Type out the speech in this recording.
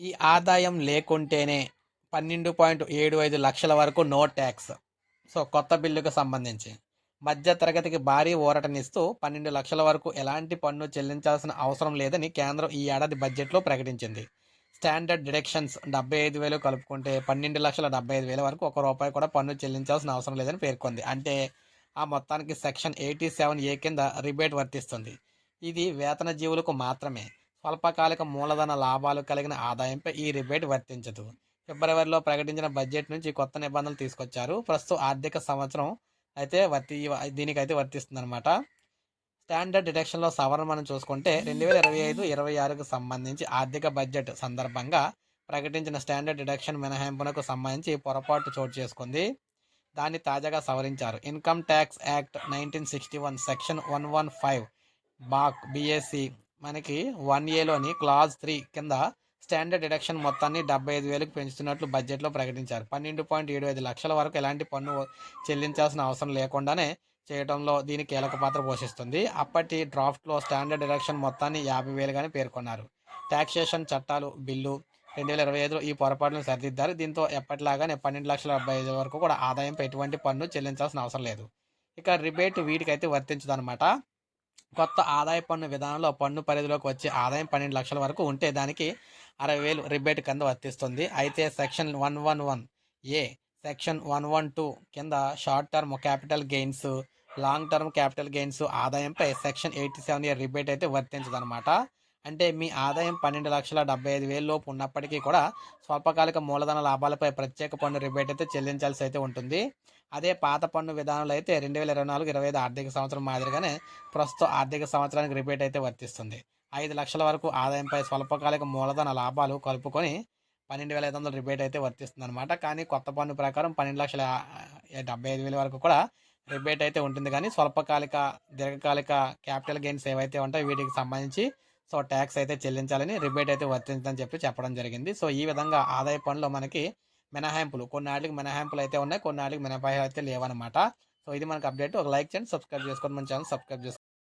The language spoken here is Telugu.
ఈ ఆదాయం లేకుంటేనే పన్నెండు పాయింట్ ఏడు ఐదు లక్షల వరకు నో ట్యాక్స్. సో కొత్త బిల్లుకు సంబంధించి. మధ్య తరగతికి భారీ ఊరటనిస్తూ పన్నెండు లక్షల వరకు ఎలాంటి పన్ను చెల్లించాల్సిన అవసరం లేదని కేంద్రం ఈ ఏడాది బడ్జెట్లో ప్రకటించింది. స్టాండర్డ్ డిడక్షన్స్ డెబ్బై ఐదు వేలు కలుపుకుంటే పన్నెండు లక్షల డెబ్బై ఐదు వేల వరకు ఒక రూపాయి కూడా పన్ను చెల్లించాల్సిన అవసరం లేదని పేర్కొంది. అంటే ఆ మొత్తానికి సెక్షన్ ఎయిటీ సెవెన్ ఏ కింద రిబేట్ వర్తిస్తుంది. ఇది వేతన జీవులకు మాత్రమే. స్వల్పకాలిక మూలధన లాభాలు కలిగిన ఆదాయంపై ఈ రిబేట్ వర్తించదు. ఫిబ్రవరిలో ప్రకటించిన బడ్జెట్ నుంచి కొత్త నిబంధనలు తీసుకొచ్చారు. ప్రస్తుత ఆర్థిక సంవత్సరం అయితే వర్తి దీనికైతే వర్తిస్తుంది అనమాట స్టాండర్డ్ డిడక్షన్లో సవరణ మనం చూసుకుంటే రెండు వేల ఇరవై ఐదు ఇరవై ఆరుకు సంబంధించి ఆర్థిక బడ్జెట్ సందర్భంగా ప్రకటించిన స్టాండర్డ్ డిడక్షన్ మినహాయింపునకు సంబంధించి పొరపాటు చోటు చేసుకుంది. దాన్ని తాజాగా సవరించారు. Income tax act nineteen sixty one section one one five BAC BSC మనకి వన్ ఏలోని క్లాజ్ త్రీ కింద స్టాండర్డ్ డిడక్షన్ మొత్తాన్ని డెబ్బై ఐదు వేలకు పెంచుతున్నట్లు బడ్జెట్లో ప్రకటించారు. పన్నెండు పాయింట్ ఏడు ఐదు లక్షల వరకు ఎలాంటి పన్ను చెల్లించాల్సిన అవసరం లేకుండానే చేయడంలో దీని కీలక పాత్ర పోషిస్తుంది. అప్పటి డ్రాఫ్ట్లో స్టాండర్డ్ డిడక్షన్ మొత్తాన్ని యాభై వేలుగానే పేర్కొన్నారు. ట్యాక్సేషన్ చట్టాలు బిల్లు రెండు వేల ఇరవై ఐదులో ఈ పొరపాటును సరిదిద్దారు. దీంతో ఎప్పటిలాగానే పన్నెండు లక్షల డెబ్బై ఐదు వరకు కూడా ఆదాయంపై ఎటువంటి పన్ను చెల్లించాల్సిన అవసరం లేదు. ఇక రిబేట్ వీటికైతే వర్తించదు అనమాట కొత్త ఆదాయ పన్ను విధానంలో పన్ను పరిధిలోకి వచ్చే ఆదాయం పన్నెండు లక్షల వరకు ఉంటే దానికి అరవై వేలు రిబేట్ కింద వర్తిస్తుంది. అయితే section one one one A section one one two కింద short term capital gains long term capital gains ఆదాయంపై section eighty seven year rebate అయితే వర్తించదనమాట అంటే మీ ఆదాయం పన్నెండు లక్షల డెబ్బై ఐదు వేల లోపు ఉన్నప్పటికీ కూడా స్వల్పకాలిక మూలధన లాభాలపై ప్రత్యేక పన్ను రిబేట్ అయితే చెల్లించాల్సి అయితే ఉంటుంది. అదే పాత పన్ను విధానంలో అయితే రెండు వేల ఇరవై నాలుగు ఇరవై ఐదు ఆర్థిక సంవత్సరం మాదిరిగానే ప్రస్తుత ఆర్థిక సంవత్సరానికి రిబేట్ అయితే వర్తిస్తుంది. ఐదు లక్షల వరకు ఆదాయంపై స్వల్పకాలిక మూలధన లాభాలు కలుపుకొని పన్నెండు వేల ఐదు వందల రిబేట్ అయితే వర్తిస్తుంది అనమాట కానీ కొత్త పన్ను ప్రకారం పన్నెండు లక్షల డెబ్బై ఐదు వేల వరకు కూడా రిబేట్ అయితే ఉంటుంది. కానీ స్వల్పకాలిక దీర్ఘకాలిక క్యాపిటల్ గెయిన్స్ ఏవైతే ఉంటాయో వీటికి సంబంధించి సో ట్యాక్స్ అయితే చెల్లించాలని రిబేట్ అయితే వర్తించదని చెప్పి చెప్పడం జరిగింది. సో ఈ విధంగా ఆదాయ పనులు మనకి మినహాయింపులు కొన్నాళ్ళకి మినహాయింపులు అయితే ఉన్నాయి. కొన్నాళ్ళకి మినహాయింపులు అయితే లేవన్నమాట. సో ఇది మనకు అప్డేట్. ఒక లైక్ చేయండి సబ్స్క్రైబ్ చేసుకోండి. మన ఛానల్ సబ్స్క్రైబ్ చేసుకోండి.